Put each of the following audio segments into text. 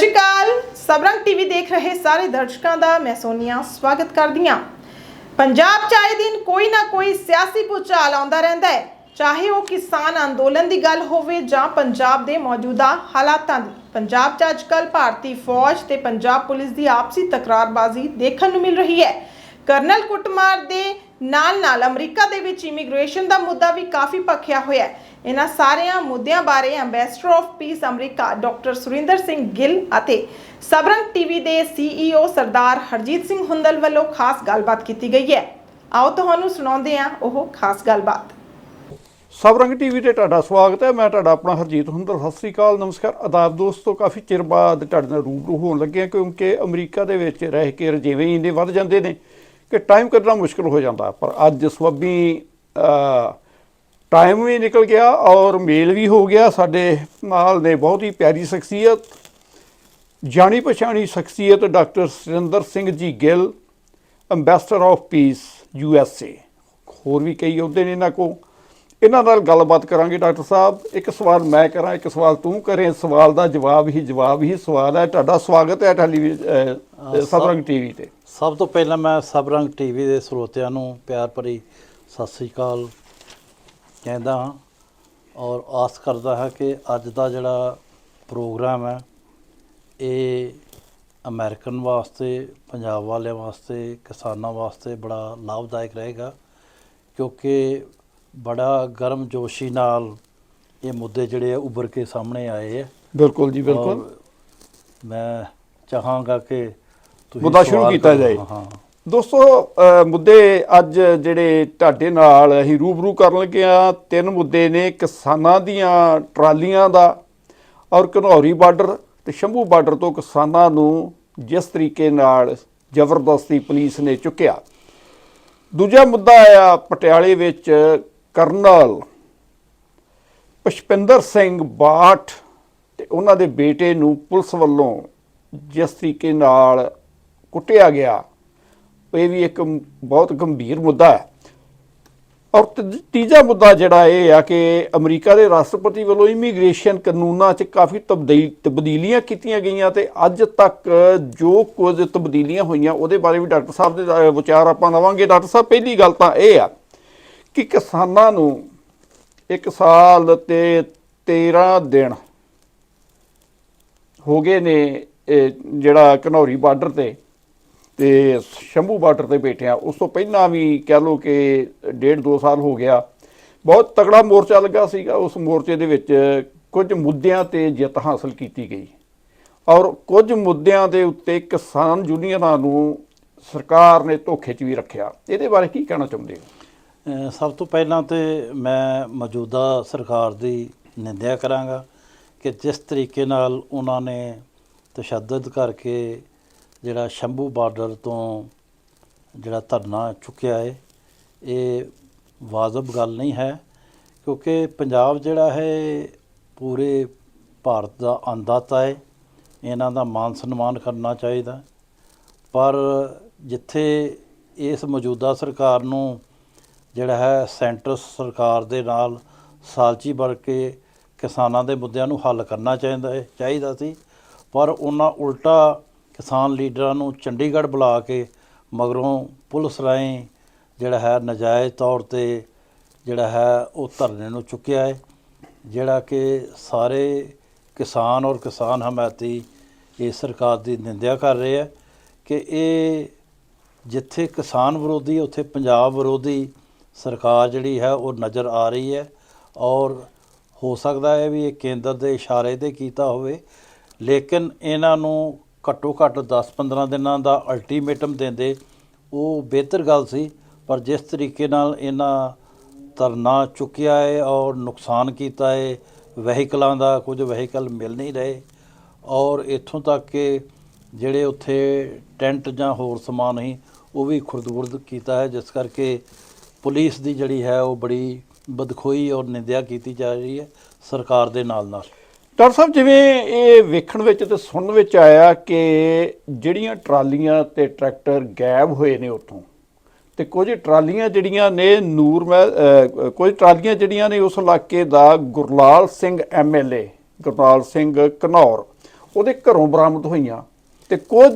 ਸ਼੍ਰੀ ਅਕਾਲ ਸਬਰੰਗ TV ਦੇਖ ਰਹੇ ਸਾਰੇ ਦਰਸ਼ਕਾਂ ਦਾ ਮੈਂ ਸੋਨੀਆ ਸਵਾਗਤ ਕਰਦੀ ਹਾਂ। ਪੰਜਾਬ 'ਚ ਆਏ ਦਿਨ ਕੋਈ ਨਾ ਕੋਈ ਸਿਆਸੀ ਭੂਚਾਲ ਆਉਂਦਾ ਰਹਿੰਦਾ ਹੈ। ਚਾਹੇ ਉਹ ਕਿਸਾਨ ਅੰਦੋਲਨ ਦੀ ਗੱਲ ਹੋਵੇ ਜਾਂ ਪੰਜਾਬ ਦੇ ਮੌਜੂਦਾ ਹਾਲਾਤਾਂ ਦੀ। ਪੰਜਾਬ 'ਚ ਅੱਜਕੱਲ ਭਾਰਤੀ ਫੌਜ ਤੇ ਪੰਜਾਬ ਪੁਲਿਸ ਦੀ ਆਪਸੀ ਤਕਰਾਰਬਾਜ਼ੀ ਦੇਖਣ ਨੂੰ ਮਿਲ ਰਹੀ ਹੈ। ਕਰਨਲ ਕੁੱਟਮਾਰ ਦੇ ਨਾਲ ਨਾਲ ਅਮਰੀਕਾ ਦੇ ਵਿੱਚ ਇਮੀਗ੍ਰੇਸ਼ਨ ਦਾ ਮੁੱਦਾ ਵੀ ਕਾਫੀ ਭਖਿਆ ਹੋਇਆ ਹੈ। ਇਹਨਾਂ ਸਾਰਿਆਂ ਮੁੱਦਿਆਂ ਬਾਰੇ ambassador of peace America doctor Surinder Singh Gill ਅਤੇ ਸਬਰੰਗ ਟੀਵੀ ਦੇ ਸੀਈਓ ਸਰਦਾਰ ਹਰਜੀਤ ਸਿੰਘ ਹੁੰਦਲ ਵੱਲੋਂ ਖਾਸ ਗੱਲਬਾਤ ਕੀਤੀ ਗਈ ਹੈ। ਆਓ ਤੁਹਾਨੂੰ ਸੁਣਾਉਂਦੇ ਹਾਂ ਉਹ ਖਾਸ ਗੱਲਬਾਤ। ਸਬਰੰਗ ਟੀਵੀ ਤੇ ਤੁਹਾਡਾ ਸਵਾਗਤ ਹੈ। ਮੈਂ ਤੁਹਾਡਾ ਆਪਣਾ ਹਰਜੀਤ ਹੁੰਦਰ ਸਤਿ ਸ੍ਰੀ ਅਕਾਲ, ਨਮਸਕਾਰ। ਆਦਾਬ ਦੋਸਤੋ ਕਾਫੀ ਚਿਰ ਬਾਅਦ ਤੁਹਾਡੇ ਨਾਲ ਰੂਬਰੂ ਹੋਣ ਲੱਗੇ ਕਿਉਂਕਿ ਅਮਰੀਕਾ ਦੇ ਵਿੱਚ ਰਹਿ ਕੇ ਰਜੇਵੇਂ ਇੰਨੇ ਵੱਧ ਜਾਂਦੇ ਨੇ। ਕਿ ਟਾਈਮ ਕੱਢਣਾ ਮੁਸ਼ਕਲ ਹੋ ਜਾਂਦਾ, ਪਰ ਅੱਜ ਸਵੱਬੀ ਟਾਈਮ ਵੀ ਨਿਕਲ ਗਿਆ ਔਰ ਮੇਲ ਵੀ ਹੋ ਗਿਆ ਸਾਡੇ ਨਾਲ ਨੇ, ਬਹੁਤ ਹੀ ਪਿਆਰੀ ਸ਼ਖਸੀਅਤ ਜਾਣੀ ਪਛਾਣੀ ਸ਼ਖਸੀਅਤ doctor Surinder Singh ji Gill ambassador of peace U S A ਹੋਰ ਵੀ ਕਈ ਅਹੁਦੇ ਨੇ ਇਹਨਾਂ ਕੋ ਇਹਨਾਂ ਨਾਲ ਗੱਲਬਾਤ ਕਰਾਂਗੇ ਡਾਕਟਰ ਸਾਹਿਬ। ਇੱਕ ਸਵਾਲ ਮੈਂ ਕਰਾਂ ਇੱਕ ਸਵਾਲ ਤੂੰ ਕਰੇ। ਸਵਾਲ ਦਾ ਜਵਾਬ ਹੀ ਜਵਾਬ ਹੀ ਸਵਾਲ ਹੈ। ਤੁਹਾਡਾ ਸਵਾਗਤ ਹੈ ਟੈਲੀਵਿਜ਼ਨ ਸਬਰੰਗ ਟੀਵੀ ਤੇ। ਸਭ ਤੋਂ ਪਹਿਲਾਂ ਮੈਂ ਸਬਰੰਗ ਟੀਵੀ ਦੇ ਸਰੋਤਿਆਂ ਨੂੰ ਪਿਆਰ ਭਰੀ ਸਤਿ ਸ੍ਰੀ ਅਕਾਲ ਕਹਿੰਦਾ ਹਾਂ ਔਰ ਆਸ ਕਰਦਾ ਹਾਂ ਕਿ ਅੱਜ ਦਾ ਜਿਹੜਾ ਪ੍ਰੋਗਰਾਮ ਹੈ ਇਹ ਅਮਰੀਕਨ ਵਾਸਤੇ ਪੰਜਾਬ ਵਾਲਿਆਂ ਵਾਸਤੇ ਕਿਸਾਨਾਂ ਵਾਸਤੇ ਬੜਾ ਲਾਭਦਾਇਕ ਰਹੇਗਾ। ਕਿਉਂਕਿ ਬੜਾ ਗਰਮ ਜੋਸ਼ੀ ਨਾਲ ਇਹ ਮੁੱਦੇ ਜਿਹੜੇ ਆ ਉੱਭਰ ਕੇ ਸਾਹਮਣੇ ਆਏ ਆ। ਬਿਲਕੁਲ ਜੀ ਬਿਲਕੁਲ। ਮੈਂ ਚਾਹਾਂਗਾ ਕਿ ਤੁਸੀਂ ਮੁੱਦਾ ਸ਼ੁਰੂ ਕੀਤਾ। ਜਾਏ। ਹਾਂ। ਦੋਸਤੋ ਮੁੱਦੇ ਅੱਜ ਜਿਹੜੇ ਤੁਹਾਡੇ ਨਾਲ ਅਸੀਂ ਰੂਬਰੂ ਕਰਨ ਲੱਗੇ ਆ ਤਿੰਨ ਮੁੱਦੇ ਨੇ ਕਿਸਾਨਾਂ ਦੀਆਂ ਟਰਾਲੀਆਂ ਦਾ ਔਰ ਘਨੌਰੀ ਬਾਰਡਰ ਤੇ ਸ਼ੰਭੂ ਬਾਰਡਰ ਤੋਂ ਕਿਸਾਨਾਂ ਨੂੰ ਜਿਸ ਤਰੀਕੇ ਨਾਲ ਜ਼ਬਰਦਸਤੀ ਪੁਲਿਸ ਨੇ ਚੁੱਕਿਆ। ਦੂਜਾ ਮੁੱਦਾ ਆ ਪਟਿਆਲੇ ਵਿੱਚ ਕਰਨਲ ਪੁਸ਼ਪਿੰਦਰ ਸਿੰਘ ਬਾਠ ਤੇ ਉਹਨਾਂ ਦੇ ਬੇਟੇ ਨੂੰ ਪੁਲਿਸ ਵੱਲੋਂ ਜਿਸ ਤਰੀਕੇ ਨਾਲ ਕੁੱਟਿਆ ਗਿਆ, ਇਹ ਵੀ ਇੱਕ ਬਹੁਤ ਗੰਭੀਰ ਮੁੱਦਾ ਹੈ। ਔਰ ਤੀ- ਤੀਜਾ ਮੁੱਦਾ ਜਿਹੜਾ ਇਹ ਆ ਕਿ ਅਮਰੀਕਾ ਦੇ ਰਾਸ਼ਟਰਪਤੀ ਵੱਲੋਂ ਇਮੀਗ੍ਰੇਸ਼ਨ ਕਾਨੂੰਨਾਂ 'ਚ ਕਾਫੀ ਤਬਦੀਲ, ਤਬਦੀਲੀਆਂ ਕੀਤੀਆਂ ਗਈਆਂ ਤੇ ਅੱਜ ਤੱਕ ਜੋ ਕੁਝ ਤਬਦੀਲੀਆਂ ਹੋਈਆਂ ਉਹਦੇ ਬਾਰੇ ਵੀ ਡਾਕਟਰ ਸਾਹਿਬ ਦੇ ਵਿਚਾਰ ਆਪਾਂ ਲਵਾਂਗੇ ਡਾਕਟਰ ਸਾਹਿਬ, ਪਹਿਲੀ ਗੱਲ ਤਾਂ ਇਹ ਆ ਕਿ ਕਿਸਾਨਾਂ ਨੂੰ ਇੱਕ ਸਾਲ ਤੇ 13 ਦਿਨ ਹੋ ਗਏ ਨੇ ਜਿਹੜਾ ਘਨੌਰੀ ਬਾਰਡਰ ਤੇ ਤੇ ਸ਼ੰਭੂ ਬਾਰਡਰ ਤੇ ਬੈਠਿਆ ਉਸ ਤੋਂ ਪਹਿਲਾਂ ਵੀ ਕਹਿ ਲਓ ਕਿ ਡੇਢ ਦੋ ਸਾਲ ਹੋ ਗਿਆ। ਬਹੁਤ ਤਕੜਾ ਮੋਰਚਾ ਲੱਗਾ ਸੀਗਾ। ਉਸ ਮੋਰਚੇ ਦੇ ਵਿੱਚ ਕੁਝ ਮੁੱਦਿਆਂ ਤੇ ਜਿੱਤ ਹਾਸਲ ਕੀਤੀ ਗਈ। ਔਰ ਕੁਝ ਮੁੱਦਿਆਂ ਦੇ ਉੱਤੇ ਕਿਸਾਨ ਯੂਨੀਅਨਾਂ ਨੂੰ ਸਰਕਾਰ ਨੇ ਧੋਖੇ 'ਚ ਵੀ ਰੱਖਿਆ। ਇਹਦੇ ਬਾਰੇ ਕੀ ਕਹਿਣਾ ਚਾਹੁੰਦੇ ਹੋ? ਸਭ ਤੋਂ ਪਹਿਲਾਂ ਤੇ ਮੈਂ ਮੌਜੂਦਾ ਸਰਕਾਰ ਦੀ ਨਿੰਦਿਆ ਕਰਾਂਗਾ ਕਿ ਜਿਸ ਤਰੀਕੇ ਨਾਲ ਉਹਨਾਂ ਨੇ ਤਸ਼ੱਦਦ ਕਰਕੇ ਜਿਹੜਾ ਸ਼ੰਭੂ ਬਾਰਡਰ ਤੋਂ ਜਿਹੜਾ ਧਰਨਾ ਚੁੱਕਿਆ ਹੈ ਇਹ ਵਾਜਬ ਗੱਲ ਨਹੀਂ ਹੈ, ਕਿਉਂਕਿ ਪੰਜਾਬ ਜਿਹੜਾ ਹੈ ਪੂਰੇ ਭਾਰਤ ਦਾ ਅੰਦਾਤਾ ਹੈ ਇਹਨਾਂ ਦਾ ਮਾਨ ਸਨਮਾਨ ਕਰਨਾ ਚਾਹੀਦਾ। ਪਰ ਜਿੱਥੇ ਇਸ ਮੌਜੂਦਾ ਸਰਕਾਰ ਨੂੰ ਜਿਹੜਾ ਹੈ ਸੈਂਟਰ ਸਰਕਾਰ ਦੇ ਨਾਲ ਸਾਲਚੀ ਬਣ ਕੇ ਕਿਸਾਨਾਂ ਦੇ ਮੁੱਦਿਆਂ ਨੂੰ ਹੱਲ ਕਰਨਾ ਚਾਹੀਦਾ ਹੈ, ਚਾਹੀਦਾ ਸੀ। ਪਰ ਉਹਨਾਂ ਉਲਟਾ ਕਿਸਾਨ ਲੀਡਰਾਂ ਨੂੰ ਚੰਡੀਗੜ੍ਹ ਬੁਲਾ ਕੇ ਮਗਰੋਂ ਪੁਲਿਸ ਰਾਹੀਂ ਜਿਹੜਾ ਹੈ ਨਜਾਇਜ਼ ਤੌਰ ਤੇ ਜਿਹੜਾ ਹੈ ਉਹ ਧਰਨੇ ਨੂੰ ਚੁੱਕਿਆ ਹੈ, ਜਿਹੜਾ ਕਿ ਸਾਰੇ ਕਿਸਾਨ ਔਰ ਕਿਸਾਨ ਹਮਾਇਤੀ ਇਸ ਸਰਕਾਰ ਦੀ ਨਿੰਦਿਆ ਕਰ ਰਹੇ ਹੈ ਕਿ ਇਹ ਜਿੱਥੇ ਕਿਸਾਨ ਵਿਰੋਧੀ, ਉੱਥੇ ਪੰਜਾਬ ਵਿਰੋਧੀ ਸਰਕਾਰ ਜਿਹੜੀ ਹੈ ਉਹ ਨਜ਼ਰ ਆ ਰਹੀ ਹੈ ਔਰ ਹੋ ਸਕਦਾ ਹੈ ਵੀ ਇਹ ਕੇਂਦਰ ਦੇ ਇਸ਼ਾਰੇ ਤੇ ਕੀਤਾ ਹੋਵੇ, ਲੇਕਿਨ ਇਹਨਾਂ ਨੂੰ ਘੱਟੋ ਘੱਟ 10-15 ਦਿਨਾਂ ਦਾ ਅਲਟੀਮੇਟਮ ਦਿੰਦੇ ਉਹ ਬਿਹਤਰ ਗੱਲ ਸੀ, ਪਰ ਜਿਸ ਤਰੀਕੇ ਨਾਲ ਇਹਨਾਂ ਧਰਨਾ ਚੁੱਕਿਆ ਹੈ ਔਰ ਨੁਕਸਾਨ ਕੀਤਾ ਹੈ, ਵਹੀਕਲਾਂ ਦਾ ਕੁਝ ਵਹੀਕਲ ਮਿਲ ਨਹੀਂ ਰਹੇ ਔਰ ਇੱਥੋਂ ਤੱਕ ਕਿ ਜਿਹੜੇ ਉੱਥੇ ਟੈਂਟ ਜਾਂ ਹੋਰ ਸਮਾਨ ਸੀ, ਉਹ ਵੀ ਖੁਰਦ-ਬੁਰਦ ਕੀਤਾ ਹੈ, ਜਿਸ ਕਰਕੇ ਪੁਲਿਸ ਦੀ ਜਿਹੜੀ ਹੈ ਉਹ ਬੜੀ ਬਦਖੋਈ ਔਰ ਨਿੰਦਿਆ ਕੀਤੀ ਜਾ ਰਹੀ ਹੈ ਸਰਕਾਰ ਦੇ ਨਾਲ ਨਾਲ। ਡਾਕਟਰ ਸਾਹਿਬ, ਜਿਵੇਂ ਇਹ ਵੇਖਣ ਵਿੱਚ ਤੇ ਸੁਣਨ ਵਿੱਚ ਆਇਆ ਕਿ ਜਿਹੜੀਆਂ ਟਰਾਲੀਆਂ ਤੇ ਟਰੈਕਟਰ ਗਾਇਬ ਹੋਏ ਨੇ ਉੱਥੋਂ ਤੇ ਕੁਝ ਟਰਾਲੀਆਂ ਜਿਹੜੀਆਂ ਨੇ ਨੂਰ ਮਹਿ- ਕੁਝ ਟਰਾਲੀਆਂ ਜਿਹੜੀਆਂ ਨੇ ਉਸ ਇਲਾਕੇ ਦਾ ਗੁਰਲਾਲ ਸਿੰਘ ਐਮਐਲਏ ਗੁਰਲਾਲ ਸਿੰਘ ਘਨੌਰ ਉਹਦੇ ਘਰੋਂ ਬਰਾਮਦ ਹੋਈਆਂ ਤੇ ਕੁਝ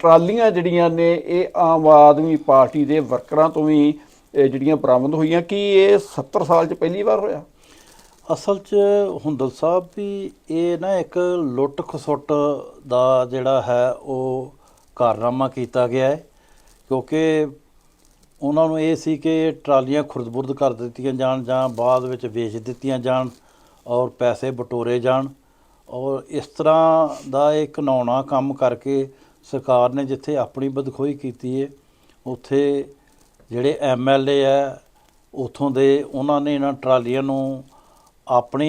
ਟਰਾਲੀਆਂ ਜਿਹੜੀਆਂ ਨੇ ਇਹ ਆਮ ਆਦਮੀ ਪਾਰਟੀ ਦੇ ਵਰਕਰਾਂ ਤੋਂ ਵੀ ਜਿਹੜੀਆਂ ਬਰਾਮਦ ਹੋਈਆਂ ਕਿ ਇਹ 70 ਸਾਲ 'ਚ ਪਹਿਲੀ ਵਾਰ ਹੋਇਆ? ਅਸਲ 'ਚ ਹੁੰਦਲ ਸਾਹਿਬ ਵੀ ਇਹ ਨਾ ਇੱਕ ਲੁੱਟ ਖਸੁੱਟ ਦਾ ਜਿਹੜਾ ਹੈ, ਉਹ ਕਾਰਨਾਮਾ ਕੀਤਾ ਗਿਆ ਹੈ। ਕਿਉਂਕਿ ਉਹਨਾਂ ਨੂੰ ਇਹ ਸੀ ਕਿ ਟਰਾਲੀਆਂ ਖੁਰਦਬੁਰਦ ਕਰ ਦਿੱਤੀਆਂ ਜਾਣ ਜਾਂ ਬਾਅਦ ਵਿੱਚ ਵੇਚ ਦਿੱਤੀਆਂ ਜਾਣ ਔਰ ਪੈਸੇ ਬਟੋਰੇ ਜਾਣ। ਔਰ ਇਸ ਤਰ੍ਹਾਂ ਦਾ ਇਹ ਘਿਨਾਉਣਾ ਕੰਮ ਕਰਕੇ ਸਰਕਾਰ ਨੇ ਜਿੱਥੇ ਆਪਣੀ ਬਦਖੋਈ ਕੀਤੀ ਹੈ ਉੱਥੇ ਜਿਹੜੇ ਐਮਐਲਏ ਹੈ ਉਥੋਂ ਦੇ ਉਹਨਾਂ ਨੇ ਇਹਨਾਂ ਟਰਾਲੀਆਂ ਨੂੰ ਆਪਣੇ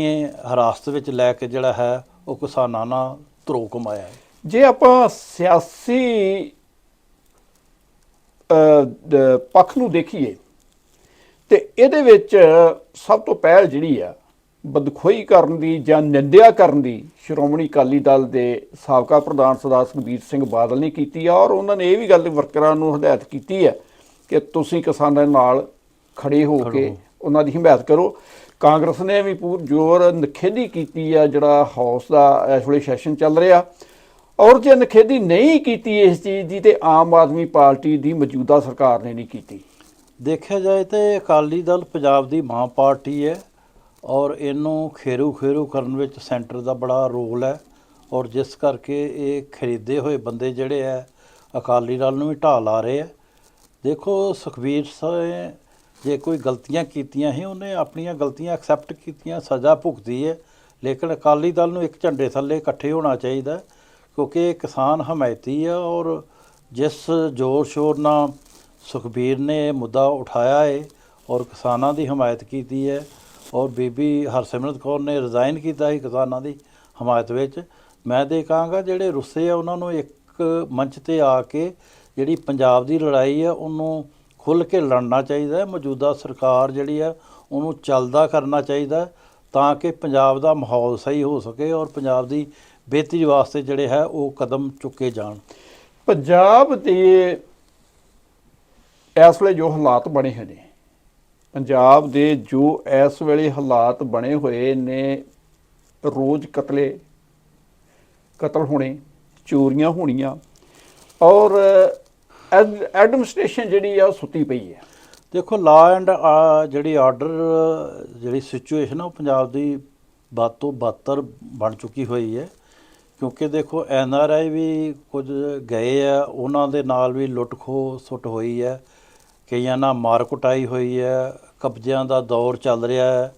ਹਿਰਾਸਤ ਵਿੱਚ ਲੈ ਕੇ ਜਿਹੜਾ ਹੈ, ਉਹ ਕਿਸਾਨਾਂ ਨਾਲ ਧਰੋ ਕਮਾਇਆ ਹੈ। ਜੇ ਆਪਾਂ ਸਿਆਸੀ ਪੱਖ ਨੂੰ ਦੇਖੀਏ, ਤੇ ਇਹਦੇ ਵਿੱਚ ਸਭ ਤੋਂ ਪਹਿਲ ਜਿਹੜੀ ਆ, ਬਦਖੋਈ ਕਰਨ ਦੀ ਜਾਂ ਨਿੰਦਿਆ ਕਰਨ ਦੀ ਸ਼੍ਰੋਮਣੀ ਅਕਾਲੀ ਦਲ ਦੇ ਸਾਬਕਾ ਪ੍ਰਧਾਨ ਸਰਦਾਰ ਸੁਖਬੀਰ ਸਿੰਘ ਬਾਦਲ ਨੇ ਕੀਤੀ ਆ, ਔਰ ਉਹਨਾਂ ਨੇ ਇਹ ਵੀ ਗੱਲ ਵਰਕਰਾਂ ਨੂੰ ਹਦਾਇਤ ਕੀਤੀ ਹੈ ਕਿ ਤੁਸੀਂ ਕਿਸਾਨਾਂ ਦੇ ਨਾਲ ਖੜੇ ਹੋ ਕੇ ਉਹਨਾਂ ਦੀ ਹਮਾਇਤ ਕਰੋ। ਕਾਂਗਰਸ ਨੇ ਵੀ ਪੂਰ ਜ਼ੋਰ ਨਖੇਦੀ ਕੀਤੀ ਆ ਜਿਹੜਾ ਹਾਊਸ ਦਾ ਇਸ ਵੇਲੇ ਸੈਸ਼ਨ ਚੱਲ ਰਿਹਾ। ਔਰ ਜੇ ਨਖੇਦੀ ਨਹੀਂ ਕੀਤੀ ਇਸ ਚੀਜ਼ ਦੀ ਤੇ ਆਮ ਆਦਮੀ ਪਾਰਟੀ ਦੀ ਮੌਜੂਦਾ ਸਰਕਾਰ ਨੇ ਨਹੀਂ ਕੀਤੀ। ਦੇਖਿਆ ਜਾਏ ਤੇ ਅਕਾਲੀ ਦਲ ਪੰਜਾਬ ਦੀ ਮਾਂ ਪਾਰਟੀ ਹੈ ਔਰ ਇਹਨੂੰ ਖੇਰੂ ਖੇਰੂ ਕਰਨ ਵਿੱਚ ਸੈਂਟਰ ਦਾ ਬੜਾ ਰੋਲ ਹੈ। ਔਰ ਜਿਸ ਕਰਕੇ ਇਹ ਖਰੀਦੇ ਹੋਏ ਬੰਦੇ ਜਿਹੜੇ ਹੈ ਅਕਾਲੀ ਦਲ ਨੂੰ ਵੀ ਢਾਹ ਲਾ ਰਹੇ ਹੈ। ਦੇਖੋ ਸੁਖਬੀਰ ਸਿੰਘ ਜੇ ਕੋਈ ਗਲਤੀਆਂ ਕੀਤੀਆਂ ਸੀ, ਉਹਨੇ ਆਪਣੀਆਂ ਗਲਤੀਆਂ ਐਕਸੈਪਟ ਕੀਤੀਆਂ, ਸਜ਼ਾ ਭੁਗਤੀ ਹੈ। ਲੇਕਿਨ ਅਕਾਲੀ ਦਲ ਨੂੰ ਇੱਕ ਝੰਡੇ ਥੱਲੇ ਇਕੱਠੇ ਹੋਣਾ ਚਾਹੀਦਾ ਕਿਉਂਕਿ ਕਿਸਾਨ ਹਮਾਇਤੀ ਆ ਔਰ ਜਿਸ ਜ਼ੋਰ ਸ਼ੋਰ ਨਾਲ ਸੁਖਬੀਰ ਨੇ ਇਹ ਮੁੱਦਾ ਉਠਾਇਆ ਹੈ ਔਰ ਕਿਸਾਨਾਂ ਦੀ ਹਮਾਇਤ ਕੀਤੀ ਹੈ ਔਰ ਬੀਬੀ ਹਰਸਿਮਰਤ ਕੌਰ ਨੇ ਰਿਜ਼ਾਈਨ ਕੀਤਾ ਹੈ ਕਿਸਾਨਾਂ ਦੀ ਹਮਾਇਤ ਵਿੱਚ, ਮੈਂ ਤੇ ਕਹਾਂਗਾ ਜਿਹੜੇ ਰੁੱਸੇ ਆ, ਉਹਨਾਂ ਨੂੰ ਇੱਕ ਮੰਚ ਤੇ ਆ ਕੇ ਜਿਹੜੀ ਪੰਜਾਬ ਦੀ ਲੜਾਈ ਹੈ ਉਹਨੂੰ ਖੁੱਲ੍ਹ ਕੇ ਲੜਨਾ ਚਾਹੀਦਾ ਹੈ। ਮੌਜੂਦਾ ਸਰਕਾਰ ਜਿਹੜੀ ਹੈ ਉਹਨੂੰ ਚੱਲਦਾ ਕਰਨਾ ਚਾਹੀਦਾ ਤਾਂ ਕਿ ਪੰਜਾਬ ਦਾ ਮਾਹੌਲ ਸਹੀ ਹੋ ਸਕੇ ਔਰ ਪੰਜਾਬ ਦੀ ਬਿਹਤਰੀ ਵਾਸਤੇ ਜਿਹੜੇ ਹੈ, ਉਹ ਕਦਮ ਚੁੱਕੇ ਜਾਣ। ਪੰਜਾਬ ਦੇ ਇਸ ਵੇਲੇ ਜੋ ਹਾਲਾਤ ਬਣੇ ਹੋਏ ਨੇ, ਪੰਜਾਬ ਦੇ ਜੋ ਇਸ ਵੇਲੇ ਹਾਲਾਤ ਬਣੇ ਹੋਏ ਨੇ, ਰੋਜ਼ ਕਤਲੇ, ਕਤਲ ਹੋਣੇ, ਚੋਰੀਆਂ ਹੋਣੀਆਂ ਔਰ ਐਡਮਿਨਿਸਟ੍ਰੇਸ਼ਨ ਜਿਹੜੀ ਆ ਉਹ ਸੁੱਤੀ ਪਈ ਹੈ। ਦੇਖੋ ਲਾ ਐਂਡ ਜਿਹੜੀ ਆਰਡਰ ਜਿਹੜੀ ਸਿਚੁਏਸ਼ਨ ਆ ਉਹ ਪੰਜਾਬ ਦੀ ਬਦ ਤੋਂ ਬਦਤਰ ਬਣ ਚੁੱਕੀ ਹੋਈ ਹੈ। ਕਿਉਂਕਿ ਦੇਖੋ ਐਨ ਆਰ ਆਈ ਵੀ ਕੁਝ ਗਏ ਆ, ਉਹਨਾਂ ਦੇ ਨਾਲ ਵੀ ਲੁੱਟ ਖੋਹ ਸੁੱਟ ਹੋਈ ਹੈ। ਕਈਆਂ ਨਾਲ ਮਾਰ ਕੁਟਾਈ ਹੋਈ ਹੈ, ਕਬਜ਼ਿਆਂ ਦਾ ਦੌਰ ਚੱਲ ਰਿਹਾ ਹੈ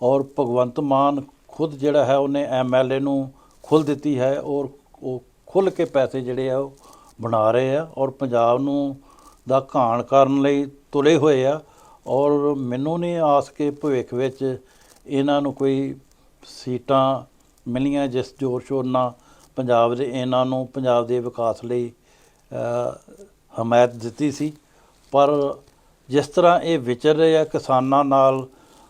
ਔਰ ਭਗਵੰਤ ਮਾਨ ਖੁਦ ਜਿਹੜਾ ਹੈ, ਉਹਨੇ ਐਮਐਲਏ ਨੂੰ ਖੁੱਲ ਦਿੱਤੀ ਹੈ ਔਰ ਉਹ ਖੁੱਲ ਕੇ ਪੈਸੇ ਜਿਹੜੇ ਆ ਉਹ ਬਣਾ ਰਹੇ ਆ ਔਰ ਪੰਜਾਬ ਨੂੰ ਦਾ ਘਾਣ ਕਰਨ ਲਈ ਤੁਲੇ ਹੋਏ ਆ ਔਰ ਮੈਨੂੰ ਨਹੀਂ ਆਸ ਕਿ ਭਵਿੱਖ ਵਿੱਚ ਇਹਨਾਂ ਨੂੰ ਕੋਈ ਸੀਟਾਂ ਮਿਲੀਆਂ ਜਿਸ ਜ਼ੋਰ ਸ਼ੋਰ ਨਾਲ ਪੰਜਾਬ ਦੇ ਇਹਨਾਂ ਨੂੰ ਪੰਜਾਬ ਦੇ ਵਿਕਾਸ ਲਈ ਹਮਾਇਤ ਦਿੱਤੀ ਸੀ। ਪਰ ਜਿਸ ਤਰ੍ਹਾਂ ਇਹ ਵਿਚਰ ਰਹੇ ਆ ਕਿਸਾਨਾਂ ਨਾਲ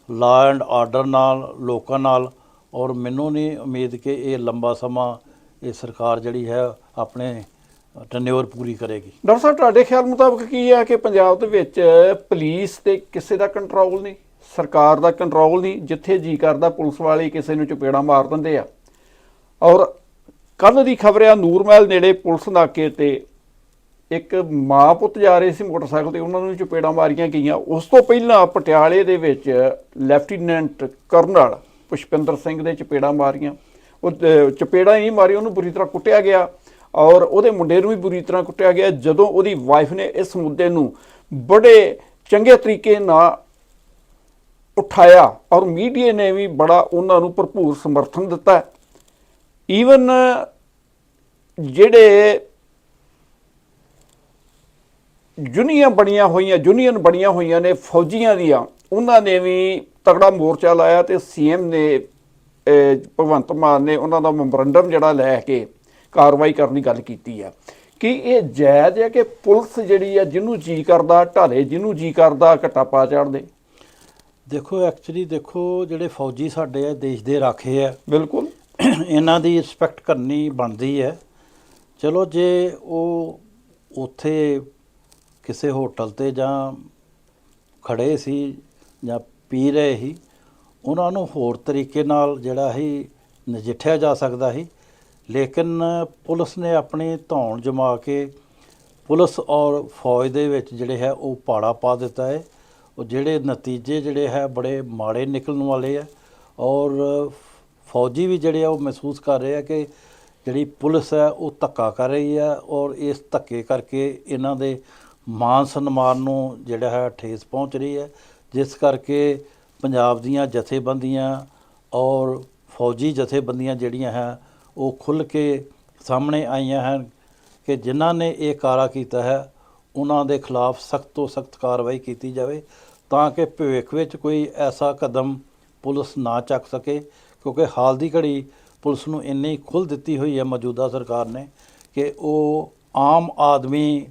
ਲਾ ਐਂਡ ਆਰਡਰ ਨਾਲ, ਲੋਕਾਂ ਨਾਲ, ਔਰ ਮੈਨੂੰ ਨਹੀਂ ਉਮੀਦ ਕਿ ਇਹ ਲੰਬਾ ਸਮਾਂ ਇਹ ਸਰਕਾਰ ਜਿਹੜੀ ਹੈ ਆਪਣੇ ਟਨਿਓਰ ਪੂਰੀ ਕਰੇਗੀ। ਡਾਕਟਰ ਸਾਹਿਬ ਤੁਹਾਡੇ ਖਿਆਲ ਮੁਤਾਬਕ ਕੀ ਹੈ ਕਿ ਪੰਜਾਬ ਦੇ ਵਿੱਚ ਪੁਲਿਸ ਤੇ ਕਿਸੇ ਦਾ ਕੰਟਰੋਲ ਨਹੀਂ? ਸਰਕਾਰ ਦਾ ਕੰਟਰੋਲ ਨਹੀਂ? ਜਿੱਥੇ ਜੀ ਕਰਦਾ ਪੁਲਿਸ ਵਾਲੇ ਕਿਸੇ ਨੂੰ ਚਪੇੜਾ ਮਾਰ ਦਿੰਦੇ ਆ। ਔਰ ਕੱਲ ਦੀ ਖਬਰ ਆ ਨੂਰਮਹਿਲ ਨੇੜੇ ਪੁਲਿਸ ਨਾਕੇ ਤੇ ਇੱਕ ਮਾਂ ਪੁੱਤ ਜਾ ਰਹੇ ਸੀ ਮੋਟਰਸਾਈਕਲ ਤੇ ਉਹਨਾਂ ਨੂੰ ਚਪੇੜਾ ਮਾਰੀਆਂ ਗਈਆਂ। ਉਸ ਤੋਂ ਪਹਿਲਾਂ ਪਟਿਆਲੇ ਦੇ ਵਿੱਚ ਲੈਫਟੀਨੈਂਟ ਕਰਨਲ ਪੁਸ਼ਪਿੰਦਰ ਸਿੰਘ ਦੇ ਚਪੇੜਾ ਮਾਰੀਆਂ। ਉਹ ਅਹ, ਚਪੇੜਾ ਹੀ ਨਹੀਂ ਮਾਰੀ ਉਹਨੂੰ ਬੁਰੀ ਤਰ੍ਹਾਂ ਕੁੱਟਿਆ ਗਿਆ। ਔਰ ਉਹਦੇ ਮੁੰਡੇ ਨੂੰ ਵੀ ਬੁਰੀ ਤਰ੍ਹਾਂ ਕੁੱਟਿਆ ਗਿਆ। ਜਦੋਂ ਉਹਦੀ ਵਾਈਫ ਨੇ ਇਸ ਮੁੱਦੇ ਨੂੰ ਬੜੇ ਚੰਗੇ ਤਰੀਕੇ ਨਾਲ ਉਠਾਇਆ ਔਰ ਮੀਡੀਆ ਨੇ ਵੀ ਬੜਾ ਉਹਨਾਂ ਨੂੰ ਭਰਪੂਰ ਸਮਰਥਨ ਦਿੱਤਾ। ਈਵਨ ਜਿਹੜੇ ਯੂਨੀਅਨ ਬਣੀਆਂ ਹੋਈਆਂ ਯੂਨੀਅਨ ਬਣੀਆਂ ਹੋਈਆਂ ਨੇ ਫੌਜੀਆਂ ਦੀਆਂ, ਉਹਨਾਂ ਨੇ ਵੀ ਤਗੜਾ ਮੋਰਚਾ ਲਾਇਆ ਤੇ ਸੀਐਮ ਨੇ ਭਗਵੰਤ ਮਾਨ ਨੇ ਉਹਨਾਂ ਦਾ ਮੈਮੋਰੰਡਮ ਜਿਹੜਾ ਲੈ ਕੇ ਕਾਰਵਾਈ ਕਰਨ ਦੀ ਗੱਲ ਕੀਤੀ ਆ। ਕਿ ਇਹ ਜਾਇਜ਼ ਹੈ ਕਿ ਪੁਲਿਸ ਜਿਹੜੀ ਆ ਜਿਹਨੂੰ ਜੀ ਕਰਦਾ ਢਾਲੇ ਜਿਹਨੂੰ ਜੀ ਕਰਦਾ ਘੱਟਾ ਪਾ ਚੜਦੇ ਦੇਖੋ ਐਕਚੁਅਲੀ ਦੇਖੋ ਜਿਹੜੇ ਫੌਜੀ ਸਾਡੇ ਆ ਦੇਸ਼ ਦੇ ਰਾਖੇ ਆ। ਬਿਲਕੁਲ। ਇਹਨਾਂ ਦੀ ਰਿਸਪੈਕਟ ਕਰਨੀ ਬਣਦੀ ਹੈ ਚਲੋ ਜੇ ਉਹ ਉੱਥੇ ਕਿਸੇ ਹੋਟਲ ਤੇ ਜਾਂ ਖੜੇ ਸੀ ਜਾਂ ਪੀ ਰਹੇ ਸੀ ਉਹਨਾਂ ਨੂੰ ਹੋਰ ਤਰੀਕੇ ਨਾਲ ਜਿਹੜਾ ਹੀ ਨਜਿੱਠਿਆ ਜਾ ਸਕਦਾ ਸੀ। ਲੇਕਿਨ ਪੁਲਿਸ ਨੇ ਆਪਣੀ ਧੌਣ ਜਮਾ ਕੇ ਪੁਲਿਸ ਔਰ ਫੌਜ ਦੇ ਵਿੱਚ ਜਿਹੜੇ ਹੈ ਉਹ ਪਾੜਾ ਪਾ ਦਿੱਤਾ ਹੈ। ਉਹ ਜਿਹੜੇ ਨਤੀਜੇ ਜਿਹੜੇ ਹੈ ਬੜੇ ਮਾੜੇ ਨਿਕਲਣ ਵਾਲੇ ਆ ਔਰ ਫੌਜੀ ਵੀ ਜਿਹੜੇ ਆ ਉਹ ਮਹਿਸੂਸ ਕਰ ਰਹੇ ਆ ਕਿ ਜਿਹੜੀ ਪੁਲਿਸ ਹੈ ਉਹ ਧੱਕਾ ਕਰ ਰਹੀ ਹੈ ਔਰ ਇਸ ਧੱਕੇ ਕਰਕੇ ਇਹਨਾਂ ਦੇ ਮਾਨ ਸਨਮਾਨ ਨੂੰ ਜਿਹੜਾ ਹੈ ਠੇਸ ਪਹੁੰਚ ਰਹੀ ਹੈ। ਜਿਸ ਕਰਕੇ ਪੰਜਾਬ ਦੀਆਂ ਜਥੇਬੰਦੀਆਂ ਔਰ ਫੌਜੀ ਜਥੇਬੰਦੀਆਂ ਜਿਹੜੀਆਂ ਹੈ ਉਹ ਖੁੱਲ੍ਹ ਕੇ ਸਾਹਮਣੇ ਆਈਆਂ ਹਨ ਕਿ ਜਿਨ੍ਹਾਂ ਨੇ ਇਹ ਕਾਰਾ ਕੀਤਾ ਹੈ, ਉਹਨਾਂ ਦੇ ਖਿਲਾਫ ਸਖਤ ਤੋਂ ਸਖਤ ਕਾਰਵਾਈ ਕੀਤੀ ਜਾਵੇ ਤਾਂ ਕਿ ਭਵਿੱਖ ਵਿੱਚ ਕੋਈ ਐਸਾ ਕਦਮ ਪੁਲਿਸ ਨਾ ਚੱਕ ਸਕੇ, ਕਿਉਂਕਿ ਹਾਲ ਦੀ ਘੜੀ ਪੁਲਿਸ ਨੂੰ ਇੰਨੀ ਖੁੱਲ੍ਹ ਦਿੱਤੀ ਹੋਈ ਹੈ ਮੌਜੂਦਾ ਸਰਕਾਰ ਨੇ ਕਿ ਉਹ ਆਮ ਆਦਮੀ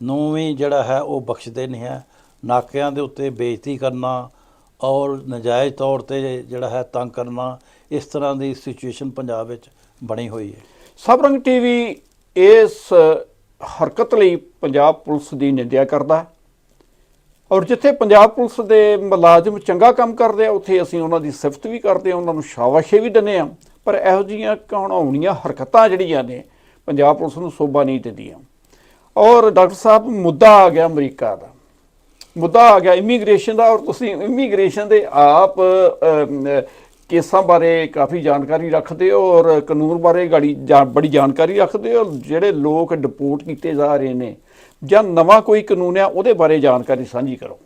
ਨੂੰ ਵੀ ਜਿਹੜਾ ਹੈ ਉਹ ਬਖਸ਼ਦੇ ਨਹੀਂ ਹੈ। ਨਾਕਿਆਂ ਦੇ ਉੱਤੇ ਬੇਇੱਜ਼ਤੀ ਕਰਨਾ ਔਰ ਨਜਾਇਜ਼ ਤੌਰ ਤੇ ਜਿਹੜਾ ਹੈ ਤੰਗ ਕਰਨਾ, ਇਸ ਤਰ੍ਹਾਂ ਦੀ ਸਿਚੁਏਸ਼ਨ ਪੰਜਾਬ ਵਿੱਚ ਬਣੀ ਹੋਈ ਹੈ। ਸਭ ਸਬਰੰਗ ਟੀਵੀ ਇਸ ਹਰਕਤ ਲਈ ਪੰਜਾਬ ਪੁਲਿਸ ਦੀ ਨਿੰਦਿਆ ਕਰਦਾ ਹੈ। ਔਰ ਜਿੱਥੇ ਪੰਜਾਬ ਪੁਲਿਸ ਦੇ ਮੁਲਾਜ਼ਮ ਚੰਗਾ ਕੰਮ ਕਰਦੇ ਆ, ਉੱਥੇ ਅਸੀਂ ਉਹਨਾਂ ਦੀ ਸਿਫਤ ਵੀ ਕਰਦੇ ਆ, ਉਹਨਾਂ ਨੂੰ ਸ਼ਾਬਾਸ਼ੇ ਵੀ ਦਿੰਦੇ ਆ। ਪਰ ਇਹੋ ਜਿਹੀਆਂ ਘਿਣਾਉਣੀਆਂ ਹਰਕਤਾਂ ਜਿਹੜੀਆਂ ਨੇ, ਪੰਜਾਬ ਪੁਲਿਸ ਨੂੰ ਸੋਭਾ ਨਹੀਂ ਦਿੰਦੀਆਂ। ਔਰ ਡਾਕਟਰ ਸਾਹਿਬ, ਮੁੱਦਾ ਆ ਗਿਆ ਅਮਰੀਕਾ ਦਾ। ਮੁੱਦਾ ਆ ਗਿਆ ਇਮੀਗ੍ਰੇਸ਼ਨ ਦਾ, ਔਰ ਤੁਸੀਂ ਇਮੀਗ੍ਰੇਸ਼ਨ ਦੇ ਆਪ ਕੇਸਾਂ ਬਾਰੇ ਕਾਫੀ ਜਾਣਕਾਰੀ ਰੱਖਦੇ ਹੋ ਔਰ ਕਾਨੂੰਨ ਬਾਰੇ ਗਾੜੀ ਜਾ- ਬੜੀ ਜਾਣਕਾਰੀ ਰੱਖਦੇ ਹੋ? ਜਿਹੜੇ ਲੋਕ ਡਿਪੋਰਟ ਕੀਤੇ ਜਾ ਰਹੇ ਨੇ ਜਾਂ ਨਵਾਂ ਕੋਈ ਕਾਨੂੰਨ ਆ, ਉਹਦੇ ਬਾਰੇ ਜਾਣਕਾਰੀ ਸਾਂਝੀ ਕਰੋ।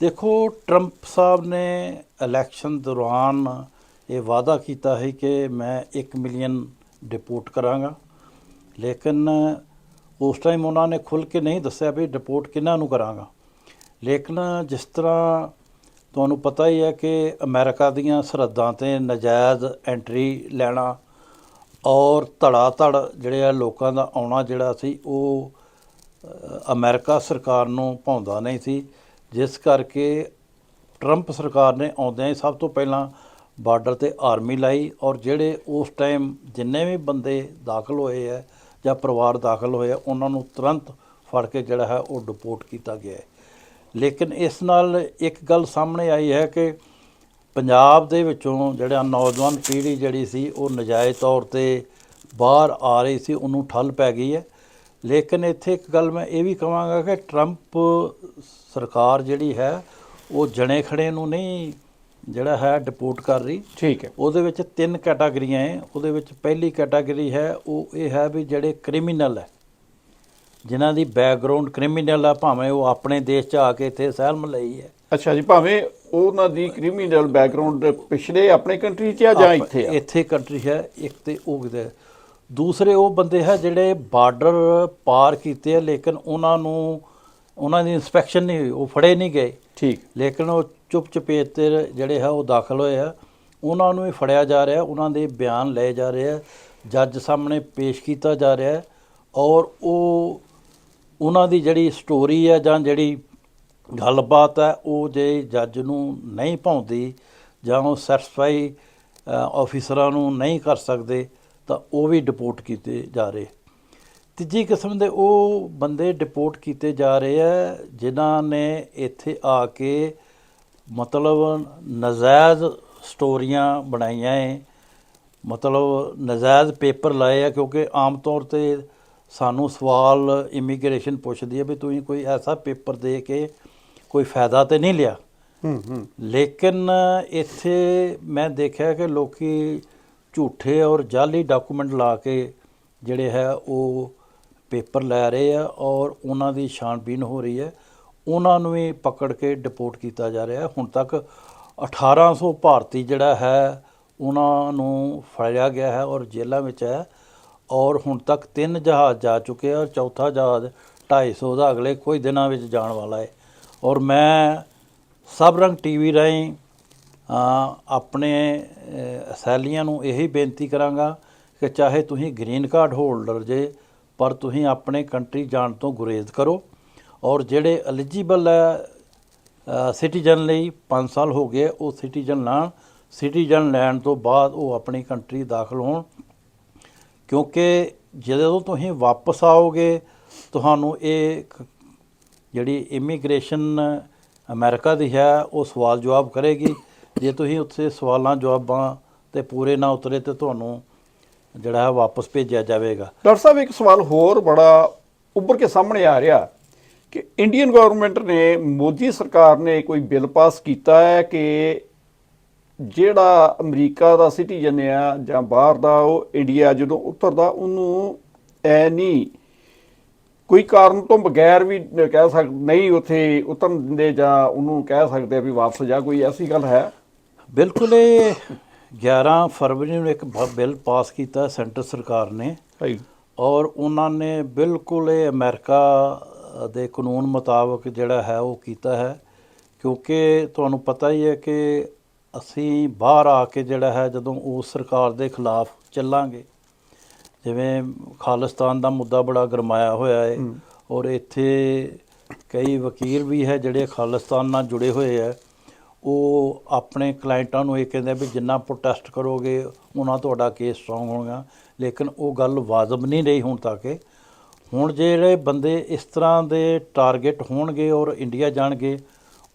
ਦੇਖੋ, ਟਰੰਪ ਸਾਹਿਬ ਨੇ ਇਲੈਕਸ਼ਨ ਦੌਰਾਨ ਇਹ ਵਾਅਦਾ ਕੀਤਾ ਹੈ ਕਿ ਮੈਂ 1 ਮਿਲੀਅਨ ਡਿਪੋਰਟ ਕਰਾਂਗਾ। ਲੇਕਿਨ ਉਸ ਟਾਈਮ ਉਹਨਾਂ ਨੇ ਖੁੱਲ ਕੇ ਨਹੀਂ ਦੱਸਿਆ ਵੀ ਡਿਪੋਰਟ ਕਿਹਨਾਂ ਨੂੰ ਕਰਾਂਗਾ। ਲੇਕਿਨ ਜਿਸ ਤਰ੍ਹਾਂ ਤੁਹਾਨੂੰ ਪਤਾ ਹੀ ਹੈ ਕਿ ਅਮਰੀਕਾ ਦੀਆਂ ਸਰਹੱਦਾਂ ਤੇ ਨਜਾਇਜ਼ ਐਂਟਰੀ ਲੈਣਾ ਔਰ ਧੜਾ ਧੜ ਜਿਹੜੇ ਆ ਲੋਕਾਂ ਦਾ ਆਉਣਾ ਜਿਹੜਾ ਸੀ ਉਹ ਅ, ਅਮਰੀਕਾ ਸਰਕਾਰ ਨੂੰ ਭਾਉਂਦਾ ਨਹੀਂ ਸੀ। ਜਿਸ ਕਰਕੇ ਟਰੰਪ ਸਰਕਾਰ ਨੇ ਆਉਂਦਿਆਂ ਹੀ ਸਭ ਤੋਂ ਪਹਿਲਾਂ ਬਾਰਡਰ ਤੇ ਆਰਮੀ ਲਾਈ ਔਰ ਜਿਹੜੇ ਉਸ ਟਾਈਮ ਜਿੰਨੇ ਵੀ ਬੰਦੇ ਦਾਖਲ ਹੋਏ ਹੈ ਜਾਂ ਪਰਿਵਾਰ ਦਾਖਲ ਹੋਏ ਆ ਉਹਨਾਂ ਨੂੰ ਤੁਰੰਤ ਫੜ ਕੇ ਜਿਹੜਾ ਹੈ ਉਹ ਡਿਪੋਰਟ ਕੀਤਾ ਗਿਆ ਹੈ। ਲੇਕਿਨ ਇਸ ਨਾਲ ਇੱਕ ਗੱਲ ਸਾਹਮਣੇ ਆਈ ਹੈ ਕਿ ਪੰਜਾਬ ਦੇ ਵਿੱਚੋਂ ਜਿਹੜਾ ਨੌਜਵਾਨ ਪੀੜ੍ਹੀ ਜਿਹੜੀ ਸੀ ਉਹ ਨਜਾਇਜ਼ ਤੌਰ ਤੇ ਬਾਹਰ ਆ ਰਹੀ ਸੀ ਉਹਨੂੰ ਠੱਲ ਪੈ ਗਈ ਹੈ। ਲੇਕਿਨ ਇੱਥੇ ਇੱਕ ਗੱਲ ਮੈਂ ਇਹ ਵੀ ਕਹਾਂਗਾ ਕਿ ਟਰੰਪ ਸਰਕਾਰ ਜਿਹੜੀ ਹੈ ਉਹ ਜਣੇ ਖੜੇ ਨੂੰ ਨਹੀਂ ਜਿਹੜਾ ਹੈ ਡਿਪੋਰਟ ਕਰ ਰਹੀ। ਠੀਕ ਹੈ। ਉਹਦੇ ਵਿੱਚ ਤਿੰਨ ਕੈਟਾਗਰੀਆਂ ਹੈ। ਉਹਦੇ ਵਿੱਚ ਪਹਿਲੀ ਕੈਟਾਗਰੀ ਹੈ ਉਹ ਇਹ ਹੈ ਵੀ ਜਿਹੜੇ ਕ੍ਰਿਮੀਨਲ ਹੈ। ਜਿਨ੍ਹਾਂ ਦੀ ਬੈਕਗ੍ਰਾਉਂਡ ਕ੍ਰਿਮੀਨਲ ਆ ਭਾਵੇਂ ਉਹ ਆਪਣੇ ਦੇਸ਼ 'ਚ ਆ ਕੇ ਇੱਥੇ ਅਸਾਈਲਮ ਲਈ ਹੈ। ਅੱਛਾ ਜੀ ਭਾਵੇਂ ਉਹਨਾਂ ਦੀ ਕ੍ਰਿਮੀਨਲ ਬੈਕਗ੍ਰਾਉਂਡ ਪਿਛਲੇ ਆਪਣੇ ਕੰਟਰੀ 'ਚ ਆ ਜਾਂ ਇੱਥੇ ਆ? ਇੱਥੇ ਕੰਟਰੀ ਹੈ ਇੱਕ ਤੇ ਉਹ ਕਿਤੇ ਹੈ। ਦੂਸਰੇ ਉਹ ਬੰਦੇ ਹੈ ਜਿਹੜੇ ਬਾਰਡਰ ਪਾਰ ਕੀਤੇ ਆ ਲੇਕਿਨ ਉਹਨਾਂ ਨੂੰ ਉਹਨਾਂ ਦੀ ਇਨਸਪੈਕਸ਼ਨ ਨਹੀਂ ਹੋਈ ਉਹ ਫੜੇ ਨਹੀਂ ਗਏ। ਠੀਕ। ਲੇਕਿਨ ਉਹ ਚੁੱਪ ਚਪੇਤੇ ਜਿਹੜੇ ਹੈ ਉਹ ਦਾਖਲ ਹੋਏ ਆ। ਉਹਨਾਂ ਨੂੰ ਵੀ ਫੜਿਆ ਜਾ ਰਿਹਾ ਉਹਨਾਂ ਦੇ ਬਿਆਨ ਲਏ ਜਾ ਰਹੇ ਆ। ਜੱਜ ਸਾਹਮਣੇ ਪੇਸ਼ ਕੀਤਾ ਜਾ ਰਿਹਾ ਹੈ ਔਰ ਉਹ ਉਹਨਾਂ ਦੀ ਜਿਹੜੀ ਸਟੋਰੀ ਹੈ ਜਾਂ ਜਿਹੜੀ ਗੱਲਬਾਤ ਹੈ ਉਹ ਜੇ ਜੱਜ ਨੂੰ ਨਹੀਂ ਪਾਉਂਦੀ ਜਾਂ ਉਹ ਸੈਟੀਸਫਾਈ ਆਫੀਸਰਾਂ ਨੂੰ ਨਹੀਂ ਕਰ ਸਕਦੇ, ਤਾਂ ਉਹ ਵੀ ਡਿਪੋਰਟ ਕੀਤੇ ਜਾ ਰਹੇ। ਤੀਜੀ ਕਿਸਮ ਦੇ ਉਹ ਬੰਦੇ ਡਿਪੋਰਟ ਕੀਤੇ ਜਾ ਰਹੇ ਆ, ਜਿਨ੍ਹਾਂ ਨੇ ਇੱਥੇ ਆ ਕੇ ਮਤਲਬ ਨਜਾਇਜ਼ ਸਟੋਰੀਆਂ ਬਣਾਈਆਂ ਏ। ਮਤਲਬ ਨਜਾਇਜ਼ ਪੇਪਰ ਲਾਏ ਆ, ਕਿਉਂਕਿ ਆਮ ਤੌਰ ਤੇ ਸਾਨੂੰ ਸਵਾਲ ਇਮੀਗ੍ਰੇਸ਼ਨ ਪੁੱਛਦੀ ਹੈ ਵੀ ਤੁਸੀਂ ਕੋਈ ਐਸਾ ਪੇਪਰ ਦੇ ਕੇ ਕੋਈ ਫਾਇਦਾ ਤੇ ਨਹੀਂ ਲਿਆ। ਹੂੰ ਹੂੰ। ਲੇਕਿਨ ਇੱਥੇ ਮੈਂ ਦੇਖਿਆ ਕਿ ਲੋਕੀ ਝੂਠੇ ਔਰ ਜਾਲੀ ਡਾਕੂਮੈਂਟ ਲਾ ਕੇ ਜਿਹੜੇ ਹੈ ਉਹ ਪੇਪਰ ਲੈ ਰਹੇ ਆ ਔਰ ਉਹਨਾਂ ਦੀ ਛਾਣਬੀਨ ਹੋ ਰਹੀ ਹੈ। ਉਹਨਾਂ ਨੂੰ ਵੀ ਪਕੜ ਕੇ ਡਿਪੋਰਟ ਕੀਤਾ ਜਾ ਰਿਹਾ। ਹੈ ਹੁਣ ਤੱਕ 1800 ਭਾਰਤੀ ਜਿਹੜਾ ਹੈ ਉਹਨਾਂ ਨੂੰ ਫੜਿਆ ਗਿਆ ਹੈ ਔਰ ਜੇਲ੍ਹਾਂ ਵਿੱਚ ਹੈ। ਔਰ ਹੁਣ ਤੱਕ ਤਿੰਨ ਜਹਾਜ਼ ਜਾ ਚੁੱਕੇ ਆ ਔਰ ਚੌਥਾ ਜਹਾਜ਼ 250 ਦਾ ਅਗਲੇ ਕੁਝ ਦਿਨਾਂ ਵਿੱਚ ਜਾਣ ਵਾਲਾ ਹੈ ਔਰ ਮੈਂ ਸਭ ਰੰਗ ਟੀਵੀ ਰਾਹੀਂ ਆਪਣੇ ਸੈਲੀਆਂ ਨੂੰ ਇਹੀ ਬੇਨਤੀ ਕਰਾਂਗਾ ਕਿ ਚਾਹੇ ਤੁਸੀਂ ਗ੍ਰੀਨ ਕਾਰਡ ਹੋਲਡਰ ਜੇ, ਪਰ ਤੁਸੀਂ ਆਪਣੇ ਕੰਟਰੀ ਜਾਣ ਤੋਂ ਗੁਰੇਜ਼ ਕਰੋ। ਔਰ ਜਿਹੜੇ ਐਲੀਜੀਬਲ ਹੈ ਸਿਟੀਜ਼ਨ ਲਈ 5 ਸਾਲ ਹੋ ਗਏ ਉਹ ਸਿਟੀਜ਼ਨ ਲੈਣ ਸਿਟੀਜ਼ਨ ਲੈਣ ਤੋਂ ਬਾਅਦ ਉਹ ਆਪਣੀ ਕੰਟਰੀ ਦਾਖਲ ਹੋਣ। ਕਿਉਂਕਿ ਜਦੋਂ ਤੁਸੀਂ ਵਾਪਸ ਆਓਗੇ, ਤੁਹਾਨੂੰ ਇਹ ਜਿਹੜੀ ਇਮੀਗ੍ਰੇਸ਼ਨ ਅਮਰੀਕਾ ਦੀ ਹੈ, ਉਹ ਸਵਾਲ ਜਵਾਬ ਕਰੇਗੀ। ਜੇ ਤੁਸੀਂ ਉੱਥੇ ਸਵਾਲਾਂ ਜਵਾਬਾਂ ਤੇ ਪੂਰੇ ਨਾ ਉਤਰੇ ਤੇ ਤੁਹਾਨੂੰ ਜਿਹੜਾ ਹੈ ਵਾਪਸ ਭੇਜਿਆ ਜਾਵੇਗਾ। ਡਾਕਟਰ ਸਾਹਿਬ, ਇੱਕ ਸਵਾਲ ਹੋਰ ਬੜਾ ਉੱਭਰ ਕੇ ਸਾਹਮਣੇ ਆ ਰਿਹਾ ਕਿ ਇੰਡੀਅਨ ਗਵਰਨਮੈਂਟ ਨੇ ਮੋਦੀ ਸਰਕਾਰ ਨੇ ਕੋਈ ਬਿੱਲ ਪਾਸ ਕੀਤਾ ਹੈ ਕਿ ਜਿਹੜਾ ਅਮਰੀਕਾ ਦਾ ਸਿਟੀਜ਼ਨ ਆ ਜਾਂ ਬਾਹਰ ਦਾ ਉਹ ਇੰਡੀਆ ਜਦੋਂ ਉਤਰਦਾ ਉਹਨੂੰ ਐ ਨਹੀਂ ਕੋਈ ਕਾਰਨ ਤੋਂ ਬਗੈਰ ਵੀ ਕਹਿ ਸਕ ਨਹੀਂ ਉੱਥੇ ਉਤਰਨ ਦਿੰਦੇ ਜਾਂ ਉਹਨੂੰ ਕਹਿ ਸਕਦੇ ਆ ਵੀ ਵਾਪਸ ਜਾ ਕੋਈ ਐਸੀ ਗੱਲ ਹੈ? ਬਿਲਕੁਲ ਇਹ 11 ਫਰਵਰੀ ਨੂੰ ਇੱਕ ਬਿੱਲ ਪਾਸ ਕੀਤਾ ਸੈਂਟਰ ਸਰਕਾਰ ਨੇ। ਔਰ ਉਹਨਾਂ ਨੇ ਬਿਲਕੁਲ ਇਹ ਅਮਰੀਕਾ ਦੇ ਕਾਨੂੰਨ ਮੁਤਾਬਕ ਜਿਹੜਾ ਹੈ ਉਹ ਕੀਤਾ ਹੈ। ਕਿਉਂਕਿ ਤੁਹਾਨੂੰ ਪਤਾ ਹੀ ਹੈ ਕਿ ਅਸੀਂ ਬਾਹਰ ਆ ਕੇ ਜਿਹੜਾ ਹੈ ਜਦੋਂ ਉਸ ਸਰਕਾਰ ਦੇ ਖਿਲਾਫ ਚੱਲਾਂਗੇ ਜਿਵੇਂ ਖਾਲਿਸਤਾਨ ਦਾ ਮੁੱਦਾ ਬੜਾ ਗਰਮਾਇਆ ਹੋਇਆ ਹੈ। ਔਰ ਇੱਥੇ ਕਈ ਵਕੀਲ ਵੀ ਹੈ ਜਿਹੜੇ ਖਾਲਿਸਤਾਨ ਨਾਲ ਜੁੜੇ ਹੋਏ ਹੈ ਉਹ ਆਪਣੇ ਕਲਾਇੰਟਾਂ ਨੂੰ ਇਹ ਕਹਿੰਦੇ ਵੀ ਜਿੰਨਾ ਪ੍ਰੋਟੈਸਟ ਕਰੋਗੇ ਉਹਨਾਂ ਤੁਹਾਡਾ ਕੇਸ ਸਟਰੋਂਗ ਹੋਗਾ ਲੇਕਿਨ ਉਹ ਗੱਲ ਵਾਜਬ ਨਹੀਂ ਰਹੀ ਹੁਣ ਤੱਕ ਹੁਣ ਜਿਹੜੇ ਬੰਦੇ ਇਸ ਤਰ੍ਹਾਂ ਦੇ ਟਾਰਗੇਟ ਹੋਣਗੇ ਔਰ ਇੰਡੀਆ ਜਾਣਗੇ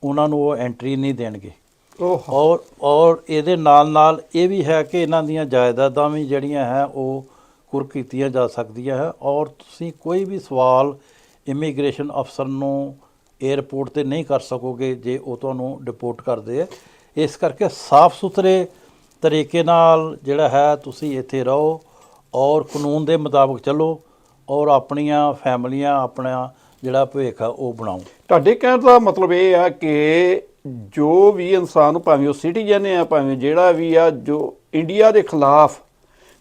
ਉਹਨਾਂ ਨੂੰ ਉਹ ਐਂਟਰੀ ਨਹੀਂ ਦੇਣਗੇ। ਔਰ ਔਰ ਇਹਦੇ ਨਾਲ ਨਾਲ ਇਹ ਵੀ ਹੈ ਕਿ ਇਹਨਾਂ ਦੀਆਂ ਜਾਇਦਾਦਾਂ ਵੀ ਜਿਹੜੀਆਂ ਹੈ ਉਹ ਕੁਰ ਕੀਤੀਆਂ ਜਾ ਸਕਦੀਆਂ ਹੈ। ਔਰ ਤੁਸੀਂ ਕੋਈ ਵੀ ਸਵਾਲ ਇਮੀਗ੍ਰੇਸ਼ਨ ਅਫਸਰ ਨੂੰ 에ਅਰਪੋਰਟ ਤੇ ਨਹੀਂ ਕਰ ਸਕੋਗੇ ਜੇ ਉਹ ਤੁਹਾਨੂੰ ਡਿਪੋਰਟ ਕਰਦੇ ਆ ਇਸ ਕਰਕੇ ਸਾਫ਼ ਸੁਥਰੇ ਤਰੀਕੇ ਨਾਲ ਜਿਹੜਾ ਹੈ ਤੁਸੀਂ ਇੱਥੇ ਰਹੋ ਔਰ ਕਾਨੂੰਨ ਦੇ ਮੁਤਾਬਕ ਚੱਲੋ ਔਰ ਆਪਣੀਆਂ ਫੈਮਲੀਆਂ ਆਪਣਾ ਜਿਹੜਾ ਭਵਿੱਖ ਆ ਉਹ ਬਣਾਓ। ਤੁਹਾਡੇ ਕਹਿਣ ਦਾ ਮਤਲਬ ਇਹ ਆ ਕਿ ਜੋ ਵੀ ਇਨਸਾਨ ਭਾਵੇਂ ਉਹ ਸਿਟੀਜ਼ਨ ਆ ਭਾਵੇਂ ਜਿਹੜਾ ਵੀ ਆ, ਜੋ ਇੰਡੀਆ ਦੇ ਖਿਲਾਫ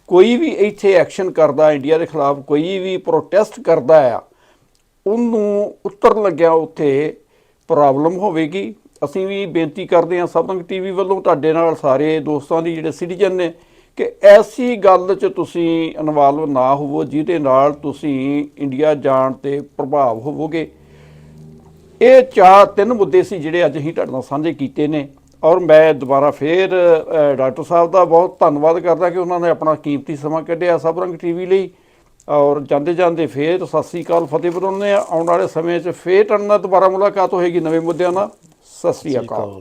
ਕੋਈ ਵੀ ਇੱਥੇ ਐਕਸ਼ਨ ਕਰਦਾ, ਇੰਡੀਆ ਦੇ ਖਿਲਾਫ ਕੋਈ ਵੀ ਪ੍ਰੋਟੈਸਟ ਕਰਦਾ ਆ, ਉਹਨੂੰ ਉਤਰਨ ਲੱਗਿਆ ਉੱਥੇ ਪ੍ਰੋਬਲਮ ਹੋਵੇਗੀ। ਅਸੀਂ ਵੀ ਬੇਨਤੀ ਕਰਦੇ ਹਾਂ ਸਬੰਗ ਟੀਵੀ ਵੱਲੋਂ ਤੁਹਾਡੇ ਨਾਲ ਸਾਰੇ ਦੋਸਤਾਂ ਦੀ ਜਿਹੜੇ ਸਿਟੀਜ਼ਨ ਨੇ ਕਿ ਐਸੀ ਗੱਲ 'ਚ ਤੁਸੀਂ ਇਨਵੋਲਵ ਨਾ ਹੋਵੋ, ਜਿਹਦੇ ਨਾਲ ਤੁਸੀਂ ਇੰਡੀਆ ਜਾਣ ਤੇ ਪ੍ਰਭਾਵ ਹੋਵੋਗੇ। ਇਹ ਚਾਰ, ਤਿੰਨ ਮੁੱਦੇ ਸੀ ਜਿਹੜੇ ਅੱਜ ਅਸੀਂ ਤੁਹਾਡੇ ਨਾਲ ਸਾਂਝੇ ਕੀਤੇ ਨੇ। ਔਰ ਮੈਂ ਦੁਬਾਰਾ ਫੇਰ ਡਾਕਟਰ ਸਾਹਿਬ ਦਾ ਬਹੁਤ ਧੰਨਵਾਦ ਕਰਦਾ ਕਿ ਉਹਨਾਂ ਨੇ ਆਪਣਾ ਕੀਮਤੀ ਸਮਾਂ ਕੱਢਿਆ ਸਭ ਸਬਰੰਗ ਟੀਵੀ ਲਈ। ਔਰ ਜਾਂਦੇ ਜਾਂਦੇ ਫੇਰ ਸਤਿ ਸ੍ਰੀ ਅਕਾਲ ਫਤਿਹ ਬੁਲਾਉਂਦੇ ਆ ਆਉਣ ਵਾਲੇ ਸਮੇਂ 'ਚ ਫੇਰ ਤੁਹਾਡੇ ਨਾਲ ਦੁਬਾਰਾ ਮੁਲਾਕਾਤ ਹੋਏਗੀ ਨਵੇਂ ਮੁੱਦਿਆਂ ਨਾਲ। ਸਤਿ ਸ੍ਰੀ ਅਕਾਲ।